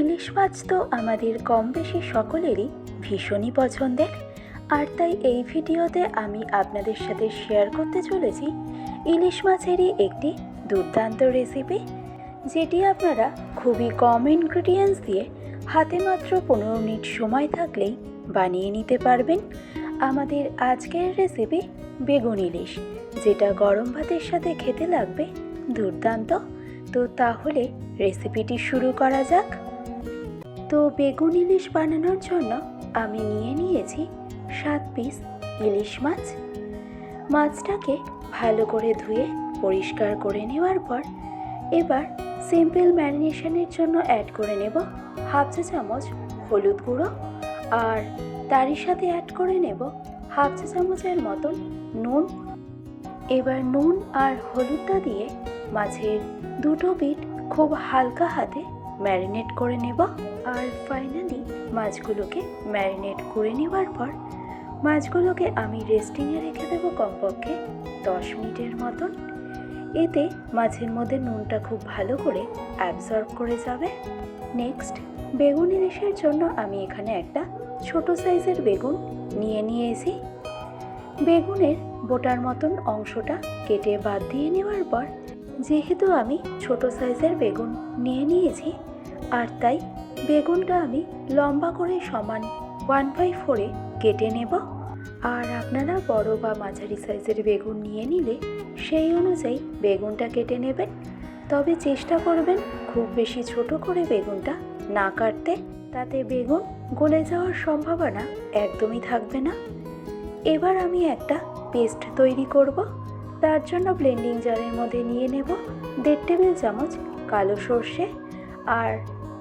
ইলিশ মাছ তো আমাদের কম বেশি সকলেরই ভীষণই পছন্দের। আর তাই এই ভিডিওতে আমি আপনাদের সাথে শেয়ার করতে চলেছি ইলিশ মাছেরই একটি দুর্দান্ত রেসিপি যেটি আপনারা খুবই কম ইনগ্রিডিয়েন্টস দিয়ে হাতে মাত্র পনেরো মিনিট সময় থাকলেই বানিয়ে নিতে পারবেন। আমাদের আজকের রেসিপি বেগুন ইলিশ, যেটা গরম ভাতের সাথে খেতে লাগবে দুর্দান্ত। তো তাহলে রেসিপিটি শুরু করা যাক। তো বেগুন ইলিশ বানানোর জন্য আমি নিয়ে নিয়েছি সাত পিস ইলিশ মাছ। মাছটাকে ভালো করে ধুয়ে পরিষ্কার করে নেওয়ার পর এবার সিম্পল ম্যারিনেশনের জন্য অ্যাড করে নেব হাফ চা চামচ হলুদ গুঁড়ো আর তারই সাথে অ্যাড করে নেব হাফ চা চামচের মতন নুন। এবার নুন আর হলুদটা দিয়ে মাছের দুটো পিঠ খুব হালকা হাতে ম্যারিনেট করে নেব। আর ফাইনালি মাছগুলোকে ম্যারিনেট করে নেওয়ার পর, মাছগুলোকে আমি রেস্টিংয়ে রেখে দেবো কমপক্ষে দশ মিনিটের মতন। এতে মাছের মধ্যে নুনটা খুব ভালো করে অ্যাবজর্ব করে যাবে। নেক্সট বেগুন ইলিশের জন্য আমি এখানে একটা ছোট সাইজের বেগুন নিয়ে নিয়েছি। বেগুনের বোটার মতন অংশটা কেটে বাদ দিয়ে নেওয়ার পর, যেহেতু আমি ছোট সাইজের বেগুন নিয়ে নিয়েছি আর তাই বেগুনটা আমি লম্বা করে সমান ওয়ান বাই ফোরে কেটে নেব। আর আপনারা বড় বা মাঝারি সাইজের বেগুন নিয়ে নিলে সেই অনুযায়ী বেগুনটা কেটে নেবেন। তবে চেষ্টা করবেন খুব বেশি ছোট করে বেগুনটা না কাটতে। তাতে বেগুন গলে যাওয়ার সম্ভাবনা একদমই থাকবে না। এবার আমি একটা পেস্ট তৈরি করব। তার জন্য ব্লেন্ডিং জারের মধ্যে নিয়ে নেব। দেড় টেবিল চামচ কালো সর্ষে আর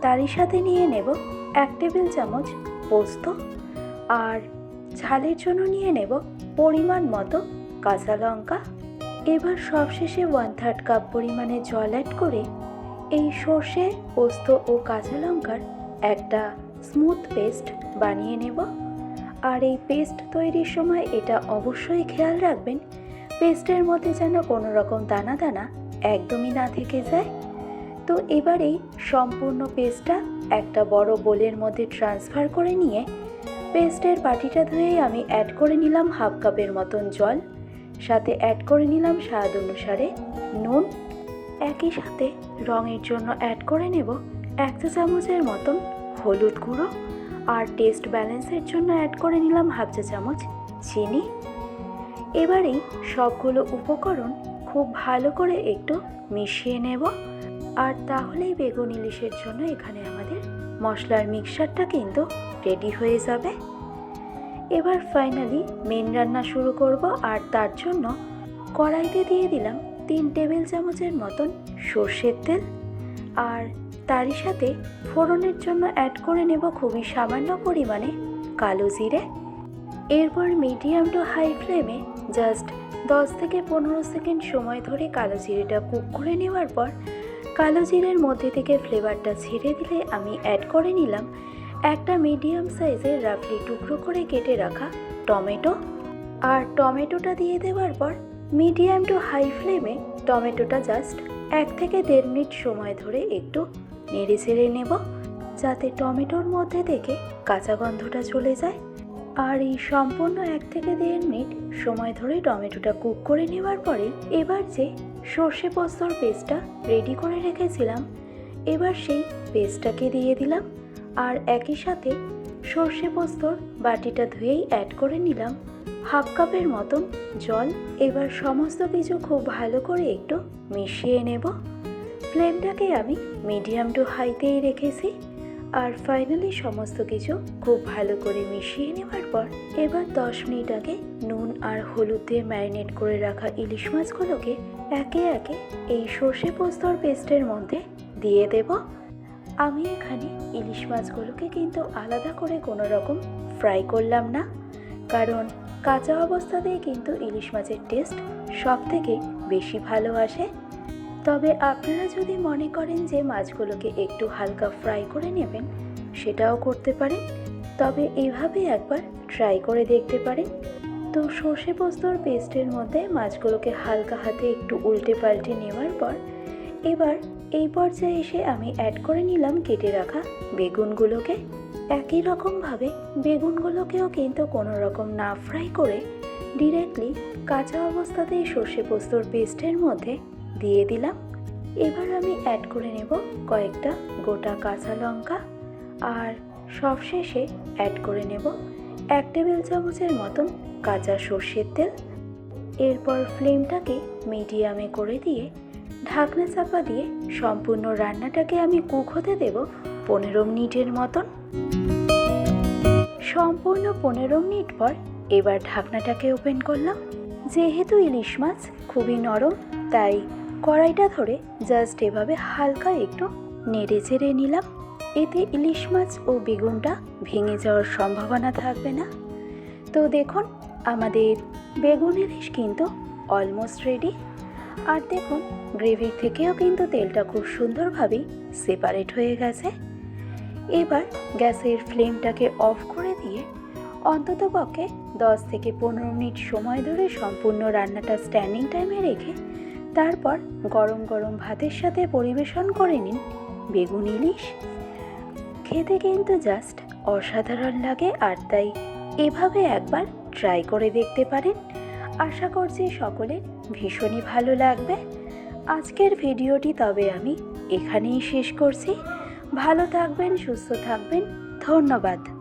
তারই সাথে নিয়ে নেব এক টেবিল চামচ পোস্ত আর ঝালের জন্য নিয়ে নেব পরিমাণ মতো কাঁচা লঙ্কা। এবার সবশেষে ওয়ান থার্ড কাপ পরিমাণে জল অ্যাড করে এই সর্ষে, পোস্ত ও কাঁচা লঙ্কার একটা স্মুথ পেস্ট বানিয়ে নেব। আর এই পেস্ট তৈরির সময় এটা অবশ্যই খেয়াল রাখবেন পেস্টের মধ্যে যেন কোনো রকম দানা দানা একদমই না থেকে যায়। তো এবারেই সম্পূর্ণ পেস্টটা একটা বড় বোলের মধ্যে ট্রান্সফার করে নিয়ে পেস্টের বাটিটা ধুয়েই আমি অ্যাড করে নিলাম হাফ কাপের মতন জল। সাথে অ্যাড করে নিলাম স্বাদ অনুসারে নুন। একই সাথে রঙের জন্য অ্যাড করে নেব এক চা চামচের মতন হলুদ গুঁড়ো। আর টেস্ট ব্যালেন্সের জন্য অ্যাড করে নিলাম হাফ চা চামচ চিনি। এবারেই সবগুলো উপকরণ খুব ভালো করে একটু মিশিয়ে নেব। আর তাহলেই বেগুন ইলিশের জন্য এখানে আমাদের মশলার মিক্সারটা কিন্তু রেডি হয়ে যাবে। এবার ফাইনালি মেন রান্না শুরু করব আর তার জন্য কড়াইতে দিয়ে দিলাম তিন টেবিল চামচের মতন সর্ষের তেল। আর তারই সাথে ফোড়নের জন্য অ্যাড করে নেব খুবই সামান্য পরিমাণে কালো জিরে। এরপর মিডিয়াম টু হাই ফ্লেমে জাস্ট দশ থেকে পনেরো সেকেন্ড সময় ধরে কালো জিরেটা কুক করে নেওয়ার পর কালো জিরের মধ্যে থেকে ফ্লেভারটা ছেড়ে দিলে আমি অ্যাড করে নিলাম একটা মিডিয়াম সাইজের রাফলি টুকরো করে কেটে রাখা টমেটো। আর টমেটোটা দিয়ে দেওয়ার পর মিডিয়াম টু হাই ফ্লেমে টমেটোটা জাস্ট এক থেকে দেড় মিনিট সময় ধরে একটু নেড়ে চেড়ে নেব, যাতে টমেটোর মধ্যে থেকে কাঁচা গন্ধটা চলে যায়। আর এই সম্পূর্ণ এক থেকে দেড় মিনিট সময় ধরে টমেটোটা কুক করে নেওয়ার পরে এবার যে সর্ষে পোস্তর পেস্টটা রেডি করে রেখেছিলাম, এবার সেই পেস্টটাকে দিয়ে দিলাম আর একই সাথে সর্ষে পোস্তর বাটিটা ধুয়েই অ্যাড করে নিলাম। হাফ কাপের মতন জল, এবার সমস্ত কিছু খুব ভালো করে একটু মিশিয়ে নেব। ফ্লেমটাকে আমি মিডিয়াম টু হাইতেই রেখেছি। আর ফাইনালি সমস্ত কিছু খুব ভালো করে মিশিয়ে নেওয়ার পর এবার দশ মিনিট আগে নুন আর হলুদ দিয়ে ম্যারিনেট করে রাখা ইলিশ মাছগুলোকে একে একে এই সর্ষে পোস্তর পেস্টের মধ্যে দিয়ে দেব। আমি এখানে ইলিশ মাছগুলোকে কিন্তু আলাদা করে কোনো রকম ফ্রাই করলাম না, কারণ কাঁচা অবস্থাতেই কিন্তু ইলিশ মাছের টেস্ট সব থেকে বেশি ভালো আসে। তবে আপনারা যদি মনে করেন যে মাছগুলোকে একটু হালকা ফ্রাই করে নেবেন, সেটাও করতে পারেন। তবে এভাবে একবার ট্রাই করে দেখতে পারেন। তো সর্ষে পোস্তর পেস্টের মধ্যে মাছগুলোকে হালকা হাতে একটু উল্টে পাল্টে নেওয়ার পর, এবার এই পর্যায়ে এসে আমি অ্যাড করে নিলাম কেটে রাখা বেগুনগুলোকে। একই রকমভাবে বেগুনগুলোকেও কিন্তু কোনো রকম না ফ্রাই করে ডিরেক্টলি কাঁচা অবস্থাতেই সর্ষে পোস্তর পেস্টের মধ্যে দিয়ে দিলাম। এবার আমি অ্যাড করে নেব কয়েকটা গোটা কাঁচা লঙ্কা আর সবশেষে অ্যাড করে নেব এক টেবিল চামচের মতন কাঁচা সর্ষের তেল। এরপর ফ্লেমটাকে মিডিয়ামে করে দিয়ে ঢাকনা চাপা দিয়ে সম্পূর্ণ রান্নাটাকে আমি কুক হতে দেব পনেরো মিনিটের মতন। সম্পূর্ণ পনেরো মিনিট পর এবার ঢাকনাটাকে ওপেন করলাম। যেহেতু ইলিশ মাছ খুবই নরম, তাই কড়াইটা ধরে জাস্ট এভাবে হালকা একটু নেড়ে চেড়ে নিলাম। এতে ইলিশ মাছ ও বেগুনটা ভেঙে যাওয়ার সম্ভাবনা থাকবে না। তো দেখুন, আমাদের বেগুন ইলিশ কিন্তু অলমোস্ট রেডি আর দেখুন গ্রেভির থেকেও কিন্তু তেলটা খুব সুন্দরভাবেই সেপারেট হয়ে গেছে। এবার গ্যাসের ফ্লেমটাকে অফ করে দিয়ে অন্তত পক্ষে দশ থেকে পনেরো মিনিট সময় ধরে সম্পূর্ণ রান্নাটা স্ট্যান্ডিং টাইমে রেখে তারপর গরম গরম ভাতের সাথে পরিবেশন করে নিন। বেগুন, ইলিশ। খেতে কিন্তু জাস্ট অসাধারণ লাগে আর তাই এভাবে একবার ট্রাই করে দেখতে পারেন। আশা করছি সকলের ভীষণই ভালো লাগবে। আজকের ভিডিওটি তবে আমি এখানেই শেষ করছি। ভালো থাকবেন, সুস্থ থাকবেন। ধন্যবাদ।